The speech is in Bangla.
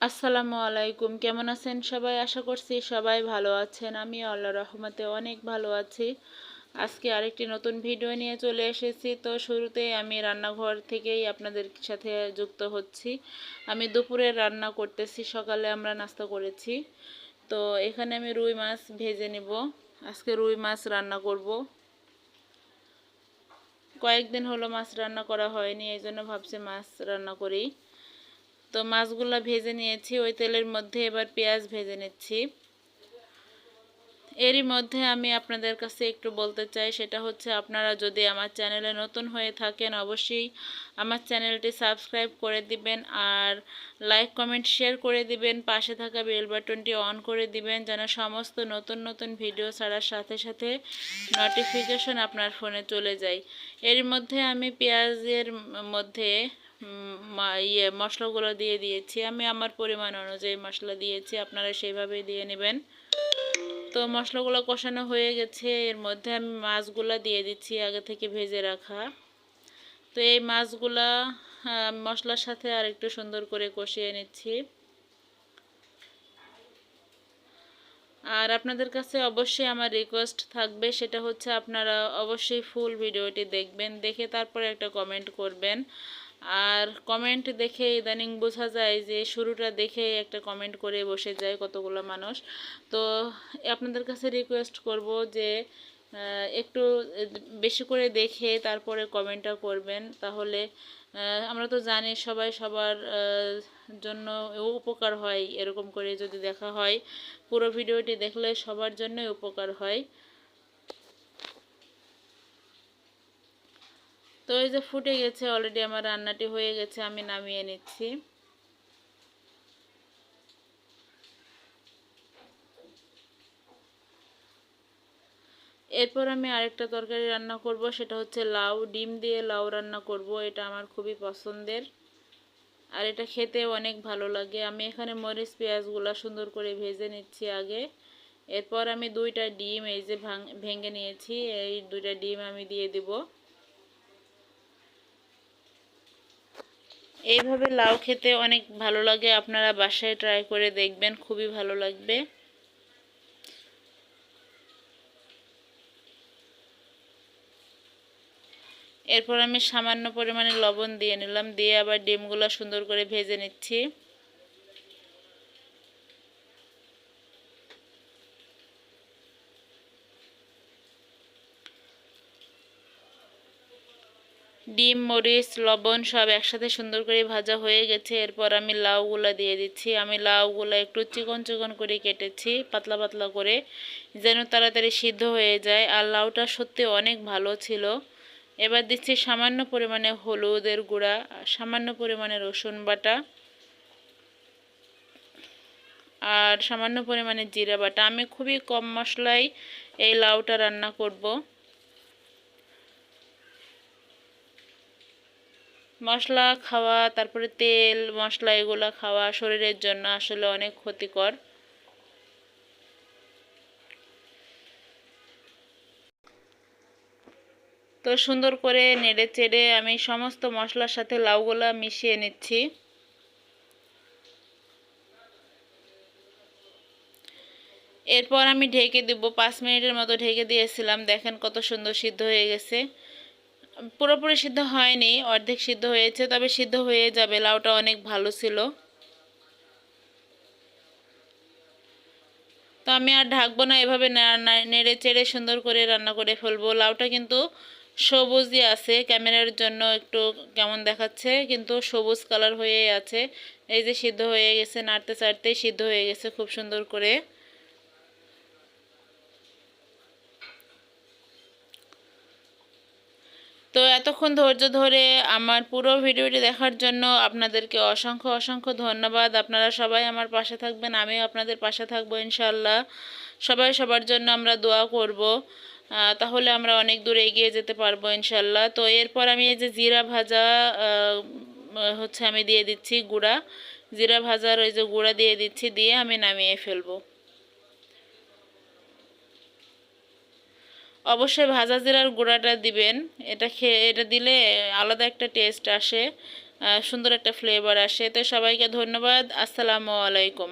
আসসালামু আলাইকুম। কেমন আছেন সবাই? আশা করছি সবাই ভালো আছেন। আমি আল্লাহ রহমতে অনেক ভালো আছি। আজকে আরেকটি নতুন ভিডিও নিয়ে চলে এসেছি। তো শুরুতে আমি রান্নাঘর থেকেই আপনাদের সাথে যুক্ত হচ্ছি। আমি দুপুরে রান্না করতেছি, সকালে আমরা নাস্তা করেছি। তো এখানে আমি রুই মাছ ভেজে নিব। আজকে রুই মাছ রান্না করব। কয়েকদিন হলো মাছ রান্না করা হয়নি এই জন্য ভাবছি মাছ রান্না করি। তো মাছগুলো ভেজে নিয়েছি, ওই তেলের মধ্যে এবার পেঁয়াজ ভেজে নিচ্ছি। এরই মধ্যে আমি আপনাদের কাছে একটু বলতে চাই, সেটা হচ্ছে আপনারা যদি আমার চ্যানেলে নতুন হয়ে থাকেন, অবশ্যই আমার চ্যানেলটি সাবস্ক্রাইব করে দিবেন আর লাইক, কমেন্ট, শেয়ার করে দিবেন, পাশে থাকা বেল বাটনটি অন করে দিবেন, যেন সমস্ত নতুন নতুন ভিডিও ছাড়ার সাথে সাথে নোটিফিকেশন আপনার ফোনে চলে যায়। এর মধ্যে আমি পেঁয়াজের মধ্যে ইয়ে মশলাগুলো দিয়ে দিয়েছি। আমি আমার পরিমাণ অনুযায়ী মশলা দিয়েছি, আপনারা সেইভাবেই দিয়ে নেবেন। তো মশলাগুলো কষানো হয়ে গেছে, এর মধ্যে আমি মাছগুলো দিয়ে দিচ্ছি আগে থেকে ভেজে রাখা। তো এই মাছগুলা মশলার সাথে আর একটু সুন্দর করে কষিয়ে নিচ্ছি। আর আপনাদের কাছে অবশ্যই আমার রিকোয়েস্ট থাকবে, সেটা হচ্ছে আপনারা অবশ্যই ফুল ভিডিওটি দেখবেন, দেখে তারপরে একটা কমেন্ট করবেন। আর কমেন্ট দেখে ইদানিং বোঝা যায় যে শুরুটা দেখে একটা কমেন্ট করে বসে যায় কতগুলো মানুষ। তো আপনাদের কাছে রিকোয়েস্ট করব যে একটু বেশি করে দেখে তারপরে কমেন্টটা করবেন। তাহলে আমরা তো জানি সবাই সবার জন্য উপকার হয়, এরকম করে যদি দেখা হয়। পুরো ভিডিওটি দেখলে সবার জন্যই উপকার হয়। তো এই যে ফুটে গেছে অলরেডি আমার রান্নাটি হয়ে গেছে, আমি নামিয়ে নিচ্ছি। এরপর আমি আরেকটা তরকারি রান্না করব, সেটা হচ্ছে লাউ, ডিম দিয়ে লাউ রান্না করব, এটা আমার খুবই পছন্দের। আর এটা খেতে অনেক ভালো লাগে। আমি এখানে মরিচ, পেঁয়াজগুলো সুন্দর করে ভেজে নিচ্ছি আগে। এরপর আমি দুইটা ডিম, এই যে ভেঙে নিয়েছি, এই দুইটা ডিম আমি দিয়ে দিব। এইভাবে লাউ খেতে অনেক ভালো লাগে। আপনারা বাসায় ট্রাই করে দেখবেন, খুবই ভালো লাগবে। এরপর আমি সামান্য পরিমাণে লবণ দিয়ে নিলাম, দিয়ে আবার ডিমগুলো সুন্দর করে ভেজে নিচ্ছি। ডিম, মরিচ, লবণ সব একসাথে সুন্দর করে ভাজা হয়ে গেছে। এরপর আমি লাউগুলা দিয়ে দিচ্ছি। আমি লাউগুলো একটু চিকন চিকন করে কেটেছি, পাতলা পাতলা করে, যেন তাড়াতাড়ি সিদ্ধ হয়ে যায়। আর লাউটা সত্যি অনেক ভালো ছিল। এবার দিচ্ছি সামান্য পরিমাণে হলুদের গুঁড়া, সামান্য পরিমাণে রসুন বাটা আর সামান্য পরিমাণে জিরা বাটা। আমি খুবই কম মশলায় এই লাউটা রান্না করব। মশলা খাওয়া, তারপরে তেল, মশলা এগুলো খাওয়া শরীরের জন্য আসলে অনেক ক্ষতিকর। তো সুন্দর করে নেড়ে চেড়ে আমি সমস্ত মশলার সাথে লাউগুলা মিশিয়ে নিচ্ছি। এরপর আমি ঢেকে দিব, পাঁচ মিনিটের মতো ঢেকে দিয়েছিলাম, দেখেন কত সুন্দর সিদ্ধ হয়ে গেছে। পুরোপুরি সিদ্ধ হয়নি, অর্ধেক সিদ্ধ হয়েছে, তবে সিদ্ধ হয়ে যাবে, লাউটা অনেক ভালো ছিল। তো আমি আর ঢাকবো না, এভাবে নেড়ে চেড়ে সুন্দর করে রান্না করে ফেলব। লাউটা কিন্তু সবুজই আছে, ক্যামেরার জন্য একটু কেমন দেখাচ্ছে, কিন্তু সবুজ কালার হয়েই আছে। এই যে সিদ্ধ হয়ে গেছে, নাড়তে চাড়তেই সিদ্ধ হয়ে গেছে খুব সুন্দর করে। তো এতক্ষণ ধৈর্য ধরে আমার পুরো ভিডিওটি দেখার জন্য আপনাদেরকে অসংখ্য অসংখ্য ধন্যবাদ। আপনারা সবাই আমার পাশে থাকবেন, আমিও আপনাদের পাশে থাকব ইনশাল্লাহ সবাই সবার জন্য আমরা দোয়া করব। তাহলে আমরা অনেক দূর এগিয়ে যেতে পারব ইনশাল্লাহ তো এরপর আমি এই যে জিরা ভাজা হচ্ছে আমি দিয়ে দিচ্ছি গুঁড়া। জিরা ভাজার ওই যে গুঁড়া দিয়ে দিচ্ছি, দিয়ে আমি নামিয়ে ফেলব। অবশ্যই ভাজা জিরার গুঁড়াটা দিবেন। এটা খেয়ে, এটা দিলে আলাদা একটা টেস্ট আসে সুন্দর একটা ফ্লেভার আসে। তো সবাইকে ধন্যবাদ। আসসালামু আলাইকুম।